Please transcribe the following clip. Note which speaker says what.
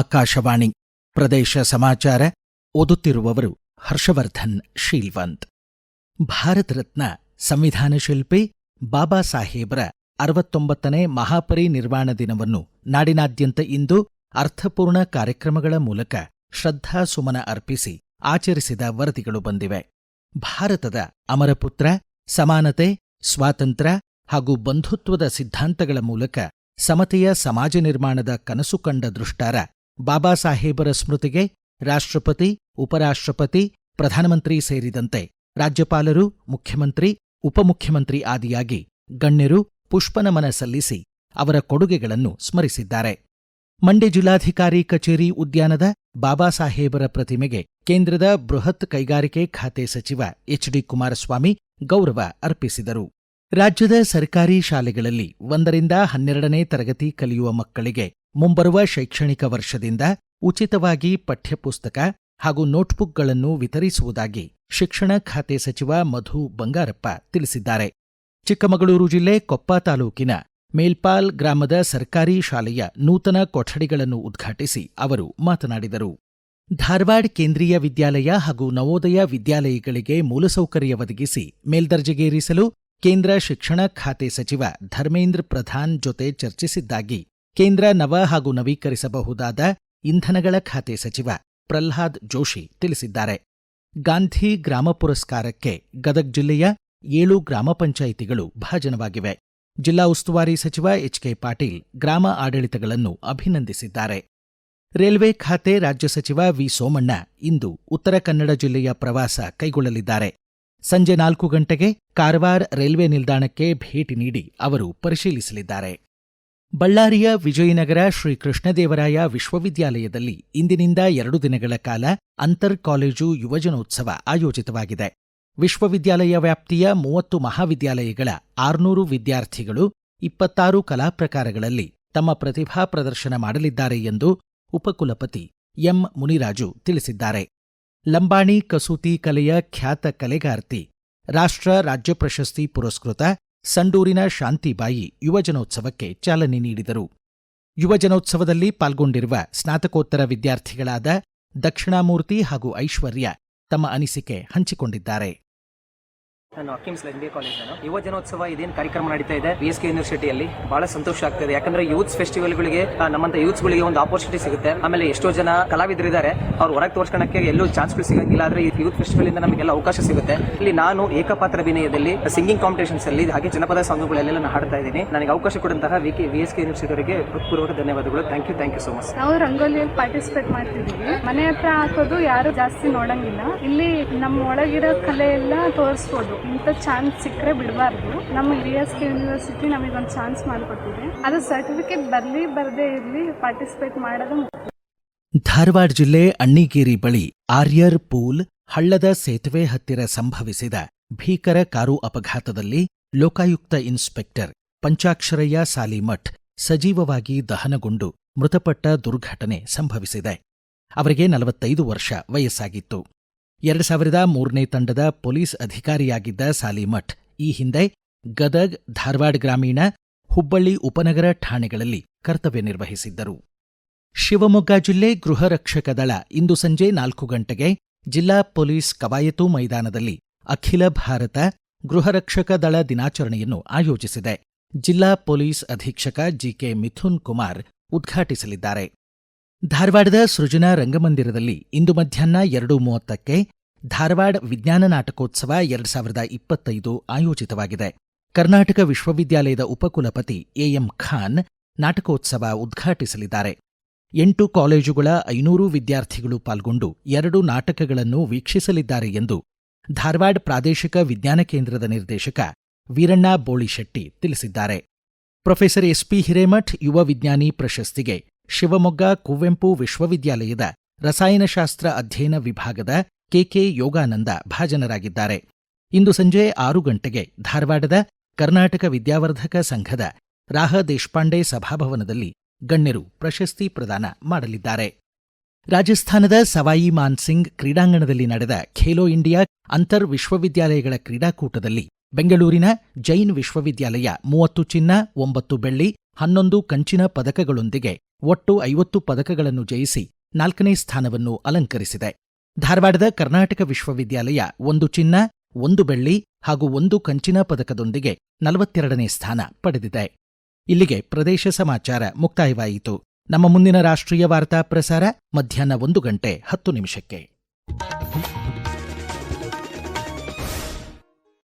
Speaker 1: ಆಕಾಶವಾಣಿ ಪ್ರದೇಶ ಸಮಾಚಾರ ಓದುತ್ತಿರುವವರು ಹರ್ಷವರ್ಧನ್ ಶೀಲ್ವಂತ್ ಭಾರತ ರತ್ನ ಸಂವಿಧಾನ ಶಿಲ್ಪಿ ಬಾಬಾ ಸಾಹೇಬ್ರ ಅರವತ್ತೊಂಬತ್ತನೇ ಮಹಾಪರಿನಿರ್ವಾಣ ದಿನವನ್ನು ನಾಡಿನಾದ್ಯಂತ ಇಂದು ಅರ್ಥಪೂರ್ಣ ಕಾರ್ಯಕ್ರಮಗಳ ಮೂಲಕ ಶ್ರದ್ಧಾ ಸುಮನ ಅರ್ಪಿಸಿ ಆಚರಿಸಿದ ವರದಿಗಳು ಬಂದಿವೆ ಭಾರತದ ಅಮರಪುತ್ರ ಸಮಾನತೆ ಸ್ವಾತಂತ್ರ್ಯ ಹಾಗೂ ಬಂಧುತ್ವದ ಸಿದ್ಧಾಂತಗಳ ಮೂಲಕ ಸಮತೆಯ ಸಮಾಜ ನಿರ್ಮಾಣದ ಕನಸು ಕಂಡ ದೃಷ್ಟಾರ ಬಾಬಾ ಸಾಹೇಬರ ಸ್ಮೃತಿಗೆ ರಾಷ್ಟ್ರಪತಿ ಉಪರಾಷ್ಟ್ರಪತಿ ಪ್ರಧಾನಮಂತ್ರಿ ಸೇರಿದಂತೆ ರಾಜ್ಯಪಾಲರು ಮುಖ್ಯಮಂತ್ರಿ ಉಪಮುಖ್ಯಮಂತ್ರಿ ಆದಿಯಾಗಿ ಗಣ್ಯರು ಪುಷ್ಪನಮನ ಸಲ್ಲಿಸಿ ಅವರ ಕೊಡುಗೆಗಳನ್ನು ಸ್ಮರಿಸಿದ್ದಾರೆ ಮಂಡ್ಯ ಜಿಲ್ಲಾಧಿಕಾರಿ ಕಚೇರಿ ಉದ್ಯಾನದ ಬಾಬಾ ಸಾಹೇಬರ ಪ್ರತಿಮೆಗೆ ಕೇಂದ್ರದ ಬೃಹತ್ ಕೈಗಾರಿಕೆ ಖಾತೆ ಸಚಿವ ಎಚ್ಡಿ ಕುಮಾರಸ್ವಾಮಿ ಗೌರವ ಅರ್ಪಿಸಿದರು ರಾಜ್ಯದ ಸರ್ಕಾರಿ ಶಾಲೆಗಳಲ್ಲಿ ಒಂದರಿಂದ ಹನ್ನೆರಡನೇ ತರಗತಿ ಕಲಿಯುವ ಮಕ್ಕಳಿಗೆ ಮುಂಬರುವ ಶೈಕ್ಷಣಿಕ ವರ್ಷದಿಂದ ಉಚಿತವಾಗಿ ಪಠ್ಯಪುಸ್ತಕ ಹಾಗೂ ನೋಟ್ಬುಕ್ಗಳನ್ನು ವಿತರಿಸುವುದಾಗಿ ಶಿಕ್ಷಣ ಖಾತೆ ಸಚಿವ ಮಧು ಬಂಗಾರಪ್ಪ ತಿಳಿಸಿದ್ದಾರೆ ಚಿಕ್ಕಮಗಳೂರು ಜಿಲ್ಲೆ ಕೊಪ್ಪ ತಾಲೂಕಿನ ಮೇಲ್ಪಾಲ್ ಗ್ರಾಮದ ಸರ್ಕಾರಿ ಶಾಲೆಯ ನೂತನ ಕೊಠಡಿಗಳನ್ನು ಉದ್ಘಾಟಿಸಿ ಅವರು ಮಾತನಾಡಿದರು ಧಾರವಾಡ ಕೇಂದ್ರೀಯ ವಿದ್ಯಾಲಯ ಹಾಗೂ ನವೋದಯ ವಿದ್ಯಾಲಯಗಳಿಗೆ ಮೂಲಸೌಕರ್ಯ ಒದಗಿಸಿ ಮೇಲ್ದರ್ಜೆಗೇರಿಸಲು ಕೇಂದ್ರ ಶಿಕ್ಷಣ ಖಾತೆ ಸಚಿವ ಧರ್ಮೇಂದ್ರ ಪ್ರಧಾನ್ ಜೊತೆ ಚರ್ಚಿಸಿದ್ದಾಗಿ ಕೇಂದ್ರ ನವ ಹಾಗೂ ನವೀಕರಿಸಬಹುದಾದ ಇಂಧನಗಳ ಖಾತೆ ಸಚಿವ ಪ್ರಲ್ಹಾದ್ ಜೋಶಿ ತಿಳಿಸಿದ್ದಾರೆ ಗಾಂಧಿ ಗ್ರಾಮ ಪುರಸ್ಕಾರಕ್ಕೆ ಗದಗ್ ಜಿಲ್ಲೆಯ ಏಳು ಗ್ರಾಮ ಪಂಚಾಯಿತಿಗಳು ಭಾಜನವಾಗಿವೆ ಜಿಲ್ಲಾ ಉಸ್ತುವಾರಿ ಸಚಿವ ಎಚ್ಕೆ ಪಾಟೀಲ್ ಗ್ರಾಮ ಆಡಳಿತಗಳನ್ನು ಅಭಿನಂದಿಸಿದ್ದಾರೆ ರೈಲ್ವೆ ಖಾತೆ ರಾಜ್ಯ ಸಚಿವ ವಿ ಸೋಮಣ್ಣ ಇಂದು ಉತ್ತರ ಕನ್ನಡ ಜಿಲ್ಲೆಯ ಪ್ರವಾಸ ಕೈಗೊಳ್ಳಲಿದ್ದಾರೆ ಸಂಜೆ ನಾಲ್ಕು ಗಂಟೆಗೆ ಕಾರವಾರ್ ರೈಲ್ವೆ ನಿಲ್ದಾಣಕ್ಕೆ ಭೇಟಿ ನೀಡಿ ಅವರು ಪರಿಶೀಲಿಸಲಿದ್ದಾರೆ ಬಳ್ಳಾರಿಯ ವಿಜಯನಗರ ಶ್ರೀ ಕೃಷ್ಣದೇವರಾಯ ವಿಶ್ವವಿದ್ಯಾಲಯದಲ್ಲಿ ಇಂದಿನಿಂದ ಎರಡು ದಿನಗಳ ಕಾಲ ಅಂತರ್ ಕಾಲೇಜು ಯುವಜನೋತ್ಸವ ಆಯೋಜಿತವಾಗಿದೆ ವಿಶ್ವವಿದ್ಯಾಲಯ ವ್ಯಾಪ್ತಿಯ ಮೂವತ್ತು ಮಹಾವಿದ್ಯಾಲಯಗಳ ಆರುನೂರು ವಿದ್ಯಾರ್ಥಿಗಳು ಇಪ್ಪತ್ತಾರು ಕಲಾ ಪ್ರಕಾರಗಳಲ್ಲಿ ತಮ್ಮ ಪ್ರತಿಭಾ ಪ್ರದರ್ಶನ ಮಾಡಲಿದ್ದಾರೆ ಎಂದು ಉಪಕುಲಪತಿ ಎಂ ಮುನಿರಾಜು ತಿಳಿಸಿದ್ದಾರೆ ಲಂಬಾಣಿ ಕಸೂತಿ ಕಲೆಯ ಖ್ಯಾತ ಕಲೆಗಾರ್ತಿ ರಾಷ್ಟ್ರ ರಾಜ್ಯ ಪ್ರಶಸ್ತಿ ಪುರಸ್ಕೃತ ಸಂಡೂರಿನ ಶಾಂತಿಬಾಯಿ ಯುವಜನೋತ್ಸವಕ್ಕೆ ಚಾಲನೆ ನೀಡಿದರು ಯುವಜನೋತ್ಸವದಲ್ಲಿ ಪಾಲ್ಗೊಂಡಿರುವ ಸ್ನಾತಕೋತ್ತರ ವಿದ್ಯಾರ್ಥಿಗಳಾದ ದಕ್ಷಿಣಾಮೂರ್ತಿ ಹಾಗೂ ಐಶ್ವರ್ಯ ತಮ್ಮ ಅನಿಸಿಕೆ ಹಂಚಿಕೊಂಡಿದ್ದಾರೆ
Speaker 2: ನಾನು ಅಕಿಮ್ಸ್ ಬಿ ಕಾಲೇಜ್ ನಾನು ಯುವ ಜನೋತ್ಸವ ಇದೇನು ಕಾರ್ಯಕ್ರಮ ನಡೀತಾ ಇದೆ ಬಿ ಎಸ್ ಕೆ ಯೂನಿವರ್ಸಿಟಿಯಲ್ಲಿ ಬಹಳ ಸಂತೋಷ ಆಗ್ತಿದೆ ಯಾಕಂದ್ರೆ ಯೂತ್ ಫೆಸ್ಟಿವಲ್ ಗಳಿಗೆ ನಮ್ಮಂತ ಯೂತ್ ಗಳಿಗೆ ಒಂದು ಆಪರ್ಚುನಿಟಿ ಸಿಗುತ್ತೆ ಆಮೇಲೆ ಎಷ್ಟೋ ಜನ ಕಲಾವಿದರಿದ್ದಾರೆ ಅವ್ರು ಹೊರಗೆ ತೋರ್ಸ್ಕೊಳಕ್ಕೆ ಎಲ್ಲೂ ಚಾನ್ಸ್ ಸಿಗಂಗಿಲ್ಲ ಆದ್ರೆ ಈ ಯೂತ್ ಫೆಸ್ಟಿವಲ್ ಇಂದ ನಮಗೆಲ್ಲ ಅವಕಾಶ ಸಿಗುತ್ತೆ ಇಲ್ಲಿ ನಾನು ಏಕಪಾತ್ರ ಅಭಿನಯದಲ್ಲಿ ಸಿಂಗಿಂಗ್ ಕಾಂಪಿಟೇಷನ್ಸ್ ಅಲ್ಲಿ ಹಾಗೆ ಜನಪದ ಸಾಂಗ್ಗಳಲ್ಲಿ ನಾನು ಹಾಡ್ತಾ ಇದ್ದೀನಿ ನನಗೆ ಅವಕಾಶ ಕೊಡುವಂತಹ V K V S K university ಅವರಿಗೆ ಹೃತ್ಪೂರ್ವಕ ಧನ್ಯವಾದಗಳು thank you thank you so much
Speaker 3: ನಾವು ರಂಗೋಲಿಯಲ್ಲಿ ಪಾರ್ಟಿಸಿಪೇಟ್ ಮಾಡ್ತಿದ್ದೀವಿ ಮನೆ ಹತ್ರ ಹಾಕೋದು ಯಾರು ಜಾಸ್ತಿ ನೋಡಂಗಿಲ್ಲ ಇಲ್ಲಿ ನಮ್ಮ ಒಳಗಿರೋ ಕಲೆ ಎಲ್ಲ ತೋರಿಸ್ಬೋದು ಇಂಥ ಚಾನ್ಸ್ ಸಿಕ್ಕರೆ ಬಿಡಬಾರ್ದು ನಮ್ಮ ಯೂನಿವರ್ಸಿಟಿ ನಮಗೊಂದು ಚಾನ್ಸ್ ಮಾಡಿಕೊಟ್ಟಿದೆ ಅದು ಸರ್ಟಿಫಿಕೇಟ್ ಬರಲಿ ಬರದೇ ಇರಲಿ ಪಾರ್ಟಿಸಿಪೇಟ್ ಮಾಡೋದು
Speaker 1: ಧಾರವಾಡ ಜಿಲ್ಲೆ ಅಣ್ಣಿಗೇರಿ ಬಳಿ ಆರ್ಯರ್ ಪೂಲ್ ಹಳ್ಳದ ಸೇತುವೆ ಹತ್ತಿರ ಸಂಭವಿಸಿದ ಭೀಕರ ಕಾರು ಅಪಘಾತದಲ್ಲಿ ಲೋಕಾಯುಕ್ತ ಇನ್ಸ್ಪೆಕ್ಟರ್ ಪಂಚಾಕ್ಷರಯ್ಯ ಸಾಲಿಮಠ್ ಸಜೀವವಾಗಿ ದಹನಗೊಂಡು ಮೃತಪಟ್ಟ ದುರ್ಘಟನೆ ಸಂಭವಿಸಿದೆ ಅವರಿಗೆ ನಲವತ್ತೈದು ವರ್ಷ ವಯಸ್ಸಾಗಿತ್ತು ಎರಡ್ ಸಾವಿರದ ಮೂರನೇ ತಂಡದ ಪೊಲೀಸ್ ಅಧಿಕಾರಿಯಾಗಿದ್ದ ಸಾಲಿಮಠ್ ಈ ಹಿಂದೆ ಗದಗ್ ಧಾರವಾಡ ಗ್ರಾಮೀಣ ಹುಬ್ಬಳ್ಳಿ ಉಪನಗರ ಠಾಣೆಗಳಲ್ಲಿ ಕರ್ತವ್ಯ ನಿರ್ವಹಿಸಿದ್ದರು ಶಿವಮೊಗ್ಗ ಜಿಲ್ಲೆ ಗೃಹ ದಳ ಇಂದು ಸಂಜೆ ನಾಲ್ಕು ಗಂಟೆಗೆ ಜಿಲ್ಲಾ ಪೊಲೀಸ್ ಕವಾಯತು ಮೈದಾನದಲ್ಲಿ ಅಖಿಲ ಭಾರತ ಗೃಹ ದಳ ದಿನಾಚರಣೆಯನ್ನು ಆಯೋಜಿಸಿದೆ ಜಿಲ್ಲಾ ಪೊಲೀಸ್ ಅಧೀಕ್ಷಕ ಜಿಕೆ ಮಿಥುನ್ ಕುಮಾರ್ ಉದ್ಘಾಟಿಸಲಿದ್ದಾರೆ ಧಾರವಾಡದ ಸೃಜನಾ ರಂಗಮಂದಿರದಲ್ಲಿ ಇಂದು ಮಧ್ಯಾಹ್ನ ಎರಡು ಮೂವತ್ತಕ್ಕೆ ಧಾರವಾಡ ವಿಜ್ಞಾನ ನಾಟಕೋತ್ಸವ ಎರಡು ಸಾವಿರದ ಇಪ್ಪತ್ತೈದು ಆಯೋಜಿತವಾಗಿದೆ ಕರ್ನಾಟಕ ವಿಶ್ವವಿದ್ಯಾಲಯದ ಉಪಕುಲಪತಿ ಎಎಂ ಖಾನ್ ನಾಟಕೋತ್ಸವ ಉದ್ಘಾಟಿಸಲಿದ್ದಾರೆ ಎಂಟು ಕಾಲೇಜುಗಳ ಐನೂರು ವಿದ್ಯಾರ್ಥಿಗಳು ಪಾಲ್ಗೊಂಡು ಎರಡು ನಾಟಕಗಳನ್ನು ವೀಕ್ಷಿಸಲಿದ್ದಾರೆ ಎಂದು ಧಾರವಾಡ ಪ್ರಾದೇಶಿಕ ವಿಜ್ಞಾನ ಕೇಂದ್ರದ ನಿರ್ದೇಶಕ ವೀರಣ್ಣ ಬೋಳಿಶೆಟ್ಟಿ ತಿಳಿಸಿದ್ದಾರೆ ಪ್ರೊಫೆಸರ್ ಎಸ್ಪಿ ಹಿರೇಮಠ್ ಯುವ ವಿಜ್ಞಾನಿ ಪ್ರಶಸ್ತಿಗೆ ಶಿವಮೊಗ್ಗ ಕುವೆಂಪು ವಿಶ್ವವಿದ್ಯಾಲಯದ ರಸಾಯನಶಾಸ್ತ್ರ ಅಧ್ಯಯನ ವಿಭಾಗದ ಕೆಕೆ ಯೋಗಾನಂದ ಭಾಜನರಾಗಿದ್ದಾರೆ ಇಂದು ಸಂಜೆ ಆರು ಗಂಟೆಗೆ ಧಾರವಾಡದ ಕರ್ನಾಟಕ ವಿದ್ಯಾವರ್ಧಕ ಸಂಘದ ರಾಹ ದೇಶಪಾಂಡೆ ಸಭಾಭವನದಲ್ಲಿ ಗಣ್ಯರು ಪ್ರಶಸ್ತಿ ಪ್ರದಾನ ಮಾಡಲಿದ್ದಾರೆ ರಾಜಸ್ಥಾನದ ಸವಾಯಿ ಮಾನ್ಸಿಂಗ್ ಕ್ರೀಡಾಂಗಣದಲ್ಲಿ ನಡೆದ ಖೇಲೋ ಇಂಡಿಯಾ ಅಂತರ್ ವಿಶ್ವವಿದ್ಯಾಲಯಗಳ ಕ್ರೀಡಾಕೂಟದಲ್ಲಿ ಬೆಂಗಳೂರಿನ ಜೈನ್ ವಿಶ್ವವಿದ್ಯಾಲಯ ಮೂವತ್ತು ಚಿನ್ನ ಒಂಬತ್ತು ಬೆಳ್ಳಿ ಹನ್ನೊಂದು ಕಂಚಿನ ಪದಕಗಳೊಂದಿಗೆ ಒಟ್ಟು ಐವತ್ತು ಪದಕಗಳನ್ನು ಜಯಿಸಿ ನಾಲ್ಕನೇ ಸ್ಥಾನವನ್ನು ಅಲಂಕರಿಸಿದೆ ಧಾರವಾಡದ ಕರ್ನಾಟಕ ವಿಶ್ವವಿದ್ಯಾಲಯ ಒಂದು ಚಿನ್ನ ಒಂದು ಬೆಳ್ಳಿ ಹಾಗೂ ಒಂದು ಕಂಚಿನ ಪದಕದೊಂದಿಗೆ ನಲವತ್ತೆರಡನೇ ಸ್ಥಾನ ಪಡೆದಿದೆ ಇಲ್ಲಿಗೆ ಪ್ರದೇಶ ಸಮಾಚಾರ ಮುಕ್ತಾಯವಾಯಿತು ನಮ್ಮ ಮುಂದಿನ ರಾಷ್ಟ್ರೀಯ ವಾರ್ತಾ ಪ್ರಸಾರ ಮಧ್ಯಾಹ್ನ ಒಂದು ಗಂಟೆ ಹತ್ತು ನಿಮಿಷಕ್ಕೆ